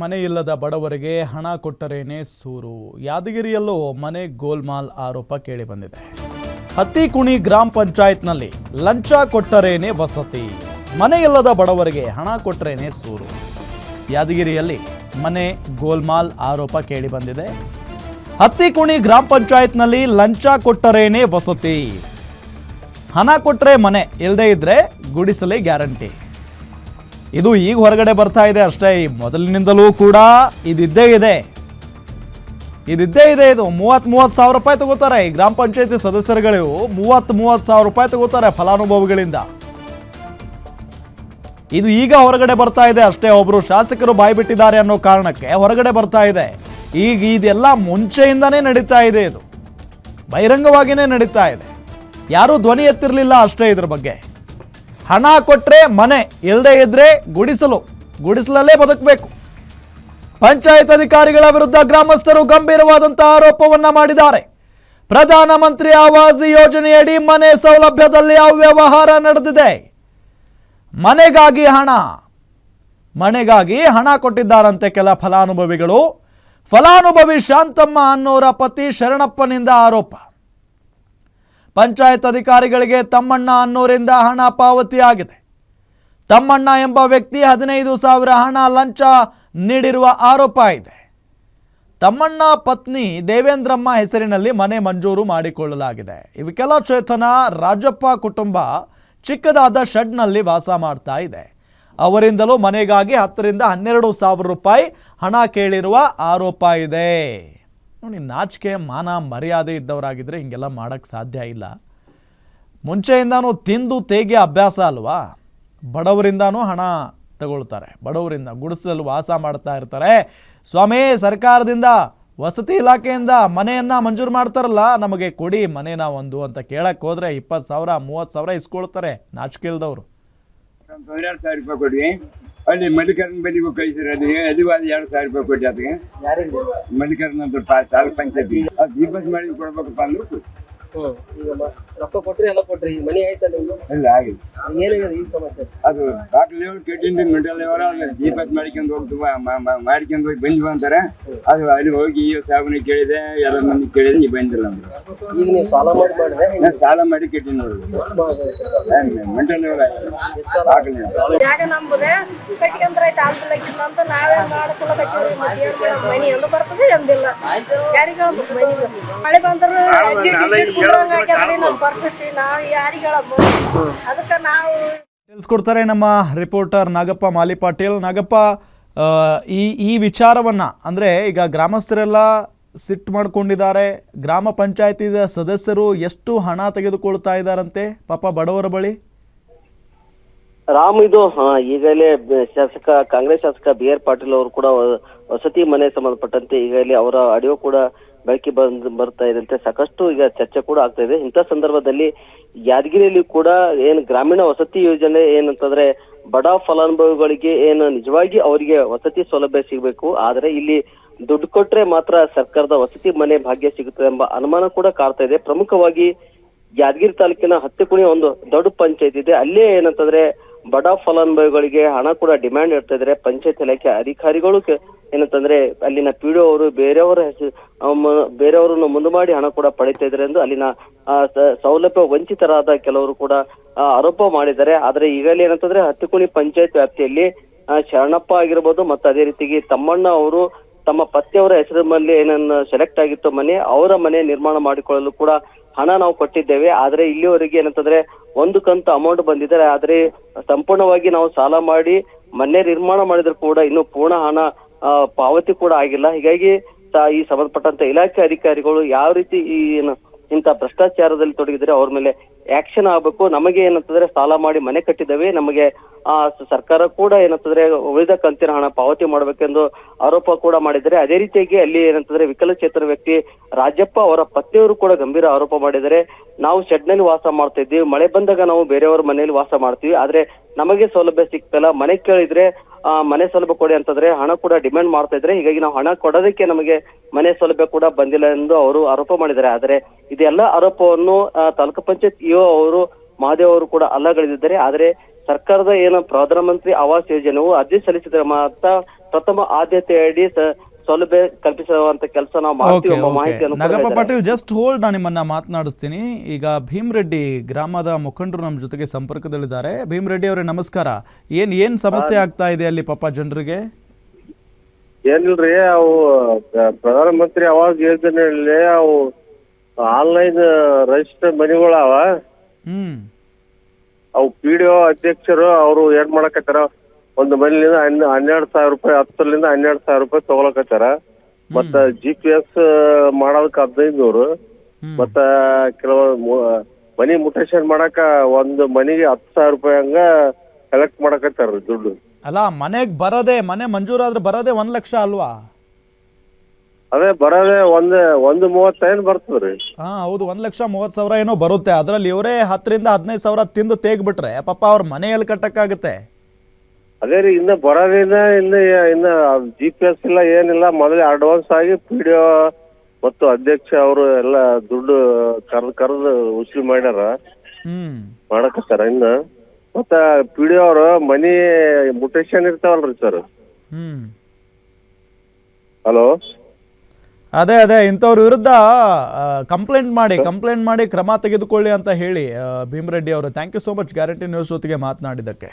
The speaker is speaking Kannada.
ಮನೆ ಇಲ್ಲದ ಬಡವರಿಗೆ ಹಣ ಕೊಟ್ಟರೇನೆ ಸೂರು? ಯಾದಗಿರಿಯಲ್ಲೂ ಮನೆ ಗೋಲ್ಮಾಲ್ ಆರೋಪ ಕೇಳಿಬಂದಿದೆ ಹತ್ತಿಕುಣಿ ಗ್ರಾಮ ಪಂಚಾಯತ್ನಲ್ಲಿ ಲಂಚ ಕೊಟ್ಟರೇನೆ ವಸತಿ? ಮನೆ ಇಲ್ಲದ ಬಡವರಿಗೆ ಹಣ ಕೊಟ್ಟರೇನೆ ಸೂರು? ಯಾದಗಿರಿಯಲ್ಲಿ ಮನೆ ಗೋಲ್ಮಾಲ್ ಆರೋಪ ಕೇಳಿಬಂದಿದೆ ಹತ್ತಿಕುಣಿ ಗ್ರಾಮ ಪಂಚಾಯತ್ನಲ್ಲಿ ಲಂಚ ಕೊಟ್ಟರೇನೆ ವಸತಿ? ಹಣ ಕೊಟ್ಟರೆ ಮನೆ ಇಲ್ಲದೇ ಇದ್ರೆ ಗುಡಿಸಲೇ ಗ್ಯಾರಂಟಿ. ಇದು ಈಗ ಹೊರಗಡೆ ಬರ್ತಾ ಇದೆ ಅಷ್ಟೇ. ಮೊದಲಿನಿಂದಲೂ ಕೂಡ ಇದಿದ್ದೇ ಇದೆ. ಇದಿದ್ದೇ ಇದೆ ಇದು. ಮೂವತ್ತ್ ಮೂವತ್ತು ಸಾವಿರ ರೂಪಾಯಿ ತಗೋತಾರೆ. ಈ ಗ್ರಾಮ ಪಂಚಾಯತಿ ಸದಸ್ಯರುಗಳು ಮೂವತ್ತ್ ಮೂವತ್ತು ಸಾವಿರ ರೂಪಾಯಿ ತಗೋತಾರೆ ಫಲಾನುಭವಿಗಳಿಂದ. ಇದು ಈಗ ಹೊರಗಡೆ ಬರ್ತಾ ಇದೆ ಅಷ್ಟೇ. ಒಬ್ರು ಶಾಸಕರು ಬಾಯಿ ಬಿಟ್ಟಿದ್ದಾರೆ ಅನ್ನೋ ಕಾರಣಕ್ಕೆ ಹೊರಗಡೆ ಬರ್ತಾ ಇದೆ. ಈಗ ಇದೆಲ್ಲ ಮುಂಚೆಯಿಂದನೇ ನಡೀತಾ ಇದೆ ಇದು. ಬಹಿರಂಗವಾಗಿಯೇ ನಡೀತಾ ಇದೆ. ಯಾರೂ ಧ್ವನಿ ಎತ್ತಿರಲಿಲ್ಲ ಅಷ್ಟೇ ಇದ್ರ ಬಗ್ಗೆ. ಹಣ ಕೊಟ್ಟರೆ ಮನೆ ಇಲ್ಲದೆ ಇದ್ರೆ ಗುಡಿಸಲು. ಗುಡಿಸಲಲ್ಲೇ ಬದುಕಬೇಕು. ಪಂಚಾಯತ್ ಅಧಿಕಾರಿಗಳ ವಿರುದ್ಧ ಗ್ರಾಮಸ್ಥರು ಗಂಭೀರವಾದಂತಹ ಆರೋಪವನ್ನು ಮಾಡಿದ್ದಾರೆ. ಪ್ರಧಾನಮಂತ್ರಿ ಆವಾಸ್ ಯೋಜನೆಯಡಿ ಮನೆ ಸೌಲಭ್ಯದಲ್ಲಿ ಅವ್ಯವಹಾರ ನಡೆದಿದೆ. ಮನೆಗಾಗಿ ಹಣ. ಮನೆಗಾಗಿ ಹಣ ಕೊಟ್ಟಿದ್ದಾರಂತೆ ಕೆಲ ಫಲಾನುಭವಿಗಳು. ಫಲಾನುಭವಿ ಶಾಂತಮ್ಮ ಅನ್ನೋರ ಪತಿ ಶರಣಪ್ಪನಿಂದ ಆರೋಪ. ಪಂಚಾಯತ್ ಅಧಿಕಾರಿಗಳಿಗೆ ತಮ್ಮಣ್ಣ ಅನ್ನೋರಿಂದ ಹಣ ಪಾವತಿಯಾಗಿದೆ. ತಮ್ಮಣ್ಣ ಎಂಬ ವ್ಯಕ್ತಿ ಹದಿನೈದು ಸಾವಿರ ಹಣ ಲಂಚ ನೀಡಿರುವ ಆರೋಪ ಇದೆ. ತಮ್ಮಣ್ಣ ಪತ್ನಿ ದೇವೇಂದ್ರಮ್ಮ ಹೆಸರಿನಲ್ಲಿ ಮನೆ ಮಂಜೂರು ಮಾಡಿಕೊಳ್ಳಲಾಗಿದೆ. ಇವಕ್ಕೆಲ್ಲ ಚೇತನ ರಾಜಪ್ಪ ಕುಟುಂಬ ಚಿಕ್ಕದಾದ ಶೆಡ್ನಲ್ಲಿ ವಾಸ ಮಾಡ್ತಾ ಇದೆ. ಅವರಿಂದಲೂ ಮನೆಗಾಗಿ ಹತ್ತರಿಂದ ಹನ್ನೆರಡು ಸಾವಿರ ರೂಪಾಯಿ ಹಣ ಕೇಳಿರುವ ಆರೋಪ ಇದೆ. ನೋಡಿ, ನಾಚಿಕೆ, ಮಾನ, ಮರ್ಯಾದೆ ಇದ್ದವರಾಗಿದ್ದರೆ ಹಿಂಗೆಲ್ಲ ಮಾಡೋಕ್ಕೆ ಸಾಧ್ಯ ಇಲ್ಲ. ಮುಂಚೆಯಿಂದಾನು ತಿಂದು ತೇಗೆ ಅಭ್ಯಾಸ ಅಲ್ವಾ? ಬಡವರಿಂದನೂ ಹಣ ತಗೊಳ್ತಾರೆ. ಬಡವರಿಂದ ಗುಡಿಸಲು ವಾಸ ಮಾಡ್ತಾ ಇರ್ತಾರೆ. ಸ್ವಾಮಿ, ಸರ್ಕಾರದಿಂದ ವಸತಿ ಇಲಾಖೆಯಿಂದ ಮನೆಯನ್ನು ಮಂಜೂರು ಮಾಡ್ತಾರಲ್ಲ, ನಮಗೆ ಕೊಡಿ ಮನೇನ ಒಂದು ಅಂತ ಕೇಳಕ್ಕೆ ಹೋದರೆ ಇಪ್ಪತ್ತು ಸಾವಿರ, ಮೂವತ್ತು ಸಾವಿರ ಇಸ್ಕೊಳ್ತಾರೆ ನಾಚಿಕೆ ಇಲ್ದವ್ರು. ಅಲ್ಲಿ ಮಲ್ಲಿಕಾರ್ಜುನ ಬೆನಿಗೂ ಕಳಿಸಿರಿ ಅಲ್ಲಿ ಒಂದು ಎರಡು ಸಾವಿರ ರೂಪಾಯಿ ಕೊಟ್ಟು ಅದಕ್ಕೆ. ಮಲ್ಲಿಕಾರ್ಜುನ ಅಂತ ತಾಲೂಕ್ ಪಂಚಾಯತಿ ಅದು ದೀಪಸ್ ಮಾಡಿ ಕೊಡ್ಬೇಕಪ್ಪ ಅಂದ್ರೆ. ಹ್ಮ್ ಈಗ ಮ- ರೊಕ್ಕ ಕೊಟ್ರಿ ಎಲ್ಲ ಕೊಟ್ರಿ ಈಗ ಮನಿ ಆಯ್ತಾ ನಿಮ್ದು? ಇಲ್ಲ ಆಗಿಲ್ಲ. ಏನಾಗಿದೆ ಈಗ ಸಮಸ್ಯೆ? ಅದು ಡಾಕ್ಟರ್ ಲೆವೆಲ್ ಕೆಟ್ಟಿಂದ ಮೆಂಟಲ್ ಲೆವೆಲ್ ಅದು ಜೀಪಸ್ ಮಾಡ್ಕೊಂಡು ಹೋಗಿ ಮಾಡ್ಕೊಂಡು ಹೋಗಿ ಬಂದ್ವಿ ಅಂತಾರೆ. ಅದು ಅಲ್ಲಿ ಹೋಗಿ ಈ ಸಾಬನಿಗೆ ಕೇಳಿದೆ ಎಲ್ಲ ಮಂದಿ ಕೇಳಿದೆ ಈ ಬಂದಿಲ್ಲ ಅಂದ್ರೆ. ಈಗ ನೀವು ಸಾಲ ಮಾಡಿ ಮಾಡಿದ್ರೆ ನಾನು ಸಾಲ ಮಾಡಿ ಕೆಟ್ಟಿನ ನೋಡಿದೆ ಮೆಂಟಲ್ ಲೆವೆಲ್ ಆಗಲಿ ಜಾಗ ಆಗ್ಲಿಕ್ಕಿಲ್ಲ ಅಂತ ನಾವೇ ಮಾಡ್ಕೊಳಕತ್ತೀವಿ ಮತ್ತೆ ಏನ್ ಮಾಡೋದು ಮನಿ ಎಂದು ಬರ್ತದೆ ಎಂದಿಲ್ಲ. ಮನಿ? ಮಳೆ ಬಂದ್ರು ಆಗ್ಯಾದ್ರಿ ನಮ್ಮ ಪರಿಸ್ಥಿತಿ ನಾವು ಯಾರಿಗಳ ಅದಕ್ಕೆ ನಾವು ತಿಳಿಸ್ಕೊಡ್ತಾರೆ ನಮ್ಮ ರಿಪೋರ್ಟರ್ ನಾಗಪ್ಪ ಮಾಲಿ ಪಾಟೀಲ್. ನಾಗಪ್ಪ ಈ ಈ ವಿಚಾರವನ್ನ ಅಂದರೆ ಈಗ ಗ್ರಾಮಸ್ಥರೆಲ್ಲ ಸಿಟ್ಟು ಮಾಡ್ಕೊಂಡಿದ್ದಾರೆ ಗ್ರಾಮ ಪಂಚಾಯತಿ ಸದಸ್ಯರು ಎಷ್ಟು ಹಣ ತೆಗೆದುಕೊಳ್ತಾ ಇದ್ದಾರಂತೆ? ಪಾಪ ಬಡವರ ಬಳಿ. ರಾಮ್ ಇದು ಈಗಲೇ ಶಾಸಕ ಕಾಂಗ್ರೆಸ್ ಶಾಸಕ ಬಿ ಆರ್ ಪಾಟೀಲ್ ಅವರು ಕೂಡ ವಸತಿ ಮನೆ ಸಂಬಂಧಪಟ್ಟಂತೆ ಈಗಲೇ ಅವರ ಆಡಿಯೋ ಕೂಡ ಬೆಳಕಿ ಬಂದ್ ಬರ್ತಾ ಇದೆ ಸಾಕಷ್ಟು ಈಗ ಚರ್ಚೆ ಕೂಡ ಆಗ್ತಾ ಇದೆ. ಇಂಥ ಸಂದರ್ಭದಲ್ಲಿ ಯಾದಗಿರಿಯಲ್ಲಿ ಕೂಡ ಏನು ಗ್ರಾಮೀಣ ವಸತಿ ಯೋಜನೆ ಏನಂತಂದ್ರೆ ಬಡ ಫಲಾನುಭವಿಗಳಿಗೆ ಏನು ನಿಜವಾಗಿ ಅವರಿಗೆ ವಸತಿ ಸೌಲಭ್ಯ ಸಿಗಬೇಕು. ಆದ್ರೆ ಇಲ್ಲಿ ದುಡ್ಡು ಕೊಟ್ರೆ ಮಾತ್ರ ಸರ್ಕಾರದ ವಸತಿ ಮನೆ ಭಾಗ್ಯ ಸಿಗುತ್ತದೆ ಎಂಬ ಅನುಮಾನ ಕೂಡ ಕಾಡ್ತಾ ಇದೆ. ಪ್ರಮುಖವಾಗಿ ಯಾದಗಿರಿ ತಾಲೂಕಿನ ಹತ್ತಿಕುಣಿ ಒಂದು ದೊಡ್ಡ ಪಂಚಾಯತ್ ಇದೆ. ಅಲ್ಲೇ ಏನಂತಂದ್ರೆ ಬಡ ಫಲಾನುಭವಿಗಳಿಗೆ ಹಣ ಕೂಡ ಡಿಮ್ಯಾಂಡ್ ಇರ್ತಾ ಇದ್ರೆ ಪಂಚಾಯತ್ ಇಲಾಖೆ ಅಧಿಕಾರಿಗಳು ಏನಂತಂದ್ರೆ ಅಲ್ಲಿನ ಪಿಡಿಒ ಅವರು ಬೇರೆಯವರ ಹೆಸರು ಬೇರೆಯವರನ್ನು ಮುಂದೆ ಮಾಡಿ ಹಣ ಕೂಡ ಪಡಿತಾ ಇದ್ದಾರೆ ಎಂದು ಅಲ್ಲಿನ ಸೌಲಭ್ಯ ವಂಚಿತರಾದ ಕೆಲವರು ಕೂಡ ಆರೋಪ ಮಾಡಿದ್ದಾರೆ. ಆದ್ರೆ ಈಗಲೇ ಏನಂತಂದ್ರೆ ಹತ್ತಿಕುಣಿ ಪಂಚಾಯತ್ ವ್ಯಾಪ್ತಿಯಲ್ಲಿ ಶರಣಪ್ಪ ಆಗಿರ್ಬೋದು ಮತ್ತೆ ಅದೇ ರೀತಿಗೆ ತಮ್ಮಣ್ಣ ಅವರು ತಮ್ಮ ಪತಿಯವರ ಹೆಸರಿನಲ್ಲಿ ಏನನ್ನ ಸೆಲೆಕ್ಟ್ ಆಗಿತ್ತು ಮನೆ, ಅವರ ಮನೆ ನಿರ್ಮಾಣ ಮಾಡಿಕೊಳ್ಳಲು ಕೂಡ ಹಣ ನಾವು ಕೊಟ್ಟಿದ್ದೇವೆ. ಆದ್ರೆ ಇಲ್ಲಿವರೆಗೆ ಏನಂತಂದ್ರೆ ಒಂದು ಕಂತು ಅಮೌಂಟ್ ಬಂದಿದ್ದಾರೆ ಆದ್ರೆ ಸಂಪೂರ್ಣವಾಗಿ ನಾವು ಸಾಲ ಮಾಡಿ ಮನೆ ನಿರ್ಮಾಣ ಮಾಡಿದ್ರು ಕೂಡ ಇನ್ನು ಪೂರ್ಣ ಹಣ ಪಾವತಿ ಕೂಡ ಆಗಿಲ್ಲ. ಹೀಗಾಗಿ ಈ ಸಂಬಂಧಪಟ್ಟಂತ ಇಲಾಖೆ ಅಧಿಕಾರಿಗಳು ಯಾವ ರೀತಿ ಈ, ಏನು ಇಂತ ಭ್ರಷ್ಟಾಚಾರದಲ್ಲಿ ತೊಡಗಿದ್ರೆ ಅವ್ರ ಮೇಲೆ ಆಕ್ಷನ್ ಆಗ್ಬೇಕು. ನಮಗೆ ಏನಂತಂದ್ರೆ ಸಾಲ ಮಾಡಿ ಮನೆ ಕಟ್ಟಿದ್ದೇವೆ. ನಮಗೆ, ಆ ಸರ್ಕಾರ ಕೂಡ ಏನಂತಂದ್ರೆ ಉಳಿದ ಕಂತಿನ ಹಣ ಪಾವತಿ ಮಾಡ್ಬೇಕೆಂದು ಆರೋಪ ಕೂಡ ಮಾಡಿದ್ದಾರೆ. ಅದೇ ರೀತಿಯಾಗಿ ಅಲ್ಲಿ ಏನಂತಂದ್ರೆ ವಿಕಲಚೇತನ ವ್ಯಕ್ತಿ ರಾಜಪ್ಪ ಅವರ ಪತ್ನಿಯವರು ಕೂಡ ಗಂಭೀರ ಆರೋಪ ಮಾಡಿದ್ದಾರೆ. ನಾವು ಶೆಡ್ನಲ್ಲಿ ವಾಸ ಮಾಡ್ತಾ ಮಳೆ ಬಂದಾಗ ನಾವು ಬೇರೆಯವ್ರ ಮನೆಯಲ್ಲಿ ವಾಸ ಮಾಡ್ತೀವಿ. ಆದ್ರೆ ನಮಗೆ ಸೌಲಭ್ಯ ಸಿಗ್ತಲ್ಲ. ಮನೆ ಕೇಳಿದ್ರೆ ಮನೆ ಸೌಲಭ್ಯ ಕೊಡಿ ಅಂತಂದ್ರೆ ಹಣ ಕೂಡ ಡಿಮ್ಯಾಂಡ್ ಮಾಡ್ತಾ ಇದ್ರೆ, ಹೀಗಾಗಿ ನಾವು ಹಣ ಕೊಡೋದಕ್ಕೆ ನಮಗೆ ಮನೆ ಸೌಲಭ್ಯ ಕೂಡ ಬಂದಿಲ್ಲ ಎಂದು ಅವರು ಆರೋಪ ಮಾಡಿದ್ದಾರೆ. ಆದರೆ ಇದೆಲ್ಲ ಆರೋಪವನ್ನು ತಾಲೂಕು ಪಂಚಾಯತ್ ಇಒ ಅವರು, ಮಹಾದೇವ್ ಅವರು ಕೂಡ ಅಲ್ಲಗಳಿದ್ದಾರೆ ಆದರೆ ಸರ್ಕಾರದ ಏನು ಪ್ರಧಾನಮಂತ್ರಿ ಆವಾಸ್ ಯೋಜನೆಯು ಅರ್ಜಿ ಸಲ್ಲಿಸಿದ್ರೆ ಮಾತ್ರ ಪ್ರಥಮ ಆದ್ಯತೆಯಡಿ ಸೌಲಭ್ಯ ಕಲ್ಪಿಸುವಂತ ಕೆಲಸ ನಾವು ಮಾಡ್ತೀವಿ ಎಂಬ ಮಾಹಿತಿಯನ್ನು ಕೂಡ ನಗಪ್ಪ ಹೇಳಿದ್ದಾರೆ. ಪಾಟೀಲ್ ಜಸ್ಟ್ ಹೋಲ್ಡ್ ನಾನು ನಿಮ್ಮನ್ನ ಮಾತನಾಡಿಸ್ತೀನಿ. ಈಗ ಭೀಮರೆಡ್ಡಿ ಗ್ರಾಮದ ಮುಖಂಡರು ನಮ್ಮ ಜೊತೆಗೆ ಸಂಪರ್ಕದಲ್ಲಿದ್ದಾರೆ. ಭೀಮರೆಡ್ಡಿ ಅವರೇ ನಮಸ್ಕಾರ. ಏನ್ ಏನ್ ಸಮಸ್ಯೆ ಆಗ್ತಾ ಇದೆ ಅಲ್ಲಿ ಪಾಪ ಜನರಿಗೆ? ಏನಿಲ್ರಿ ಅವು ಪ್ರ- ಪ್ರಧಾನಮಂತ್ರಿ ಅವಾಗ ಯೋಜನೆಯಲ್ಲಿ ಅವು ಆನ್ಲೈನ್ ರಜಿಸ್ಟರ್ ಮನೆಗಳವ. ಹ್ಮ್. ಅವು ಪಿ ಡಿ ಒ ಅಧ್ಯಕ್ಷರು ಅವರು ಏನ್ ಮಾಡಕತ್ತಾರ? ಒಂದು ಮನೆಯಿಂದ ಹನ್ನೆ ಹನ್ನೆರಡು ಸಾವಿರ ರೂಪಾಯಿ ಹತ್ತರಿಂದ ಹನ್ನೆರಡು ಸಾವಿರ ರೂಪಾಯಿ ತಗೊಳಕತ್ತಾರ ಮತ್ತ ಜಿ ಪಿ ಎಸ್ ಮಾಡೋದಕ್ಕೆ ಹದಿನೈದು ನೂರು ಮತ್ತ ಕೆಲವೊಂದು ಮನಿ ಮುಟೇಶನ್ ಮಾಡಾಕ ಒಂದು ಮನಿಗೆ ಹತ್ತು ಸಾವಿರ ರೂಪಾಯಿ ಹಂಗ ಕಲೆಕ್ಟ್ ಮಾಡಕತ್ತಾರ ದುಡ್ಡು. ಅಲ್ಲ ಮನೆಗ್ ಬರದೆ ಮನೆ ಮಂಜೂರಾದ್ರೆ ಬರದೆ ಒಂದ್ ಲಕ್ಷ ಅಲ್ವಾ? ಅದೇ ಬರೋದೇ ಒಂದ್ ಒಂದು ಮೂವತ್ತೈದು ಬರ್ತದ್ರಿ ಹಾ ಹೌದು ಒಂದ್ ಲಕ್ಷ ಮೂವತ್ ಸಾವಿರ ಏನೋ ಬರುತ್ತೆ. ಅದ್ರಲ್ಲಿ ಇವರೇ ಹತ್ತರಿಂದ ಹದಿನೈದು ಸಾವಿರ ತಿಂದು ತೇಗ್ಬಿಟ್ರೆ ಪಾಪ ಅವ್ರ ಮನೆಯಲ್ಲಿ ಕಟ್ಟಕ್ಕಾಗತ್ತೆ. ಅದೇ ರೀ ಇನ್ನ ಬರೋದಿನ ಇನ್ನ ಇನ್ನ ಜಿ ಪಿ ಎಸ್ ಇಲ್ಲ ಏನಿಲ್ಲ ಮೊದಲೇ ಅಡ್ವಾನ್ಸ್ ಆಗಿ ಪಿ ಡಿ ಒ ಮತ್ತು ಅಧ್ಯಕ್ಷ ಅವರು ಎಲ್ಲ ದುಡ್ಡು ಕರೆದು ಕರೆದು ವಸೂಲಿ ಮಾಡ್ಯಾರ ಹ್ಮ್. ಮಾಡಕತ್ತಾರ ಇನ್ನ. ಮತ್ತ ಪಿ ಡಿ ಅವರು ಮನಿ ಮುಟೇಶನ್ ಇರ್ತಾವಲ್ರಿ ಸರ್ ಹ್ಮ್. ಹಲೋ ಅದೇ ಅದೇ ಇಂಥವ್ರ ವಿರುದ್ಧ ಕಂಪ್ಲೇಂಟ್ ಮಾಡಿ ಕಂಪ್ಲೇಂಟ್ ಮಾಡಿ ಕ್ರಮ ತೆಗೆದುಕೊಳ್ಳಿ ಅಂತ ಹೇಳಿ ಭೀಮರೆಡ್ಡಿ ಅವರು. Thank you so much guarantee news ಜೊತೆಗೆ ಮಾತನಾಡಿದ್ದಕ್ಕೆ.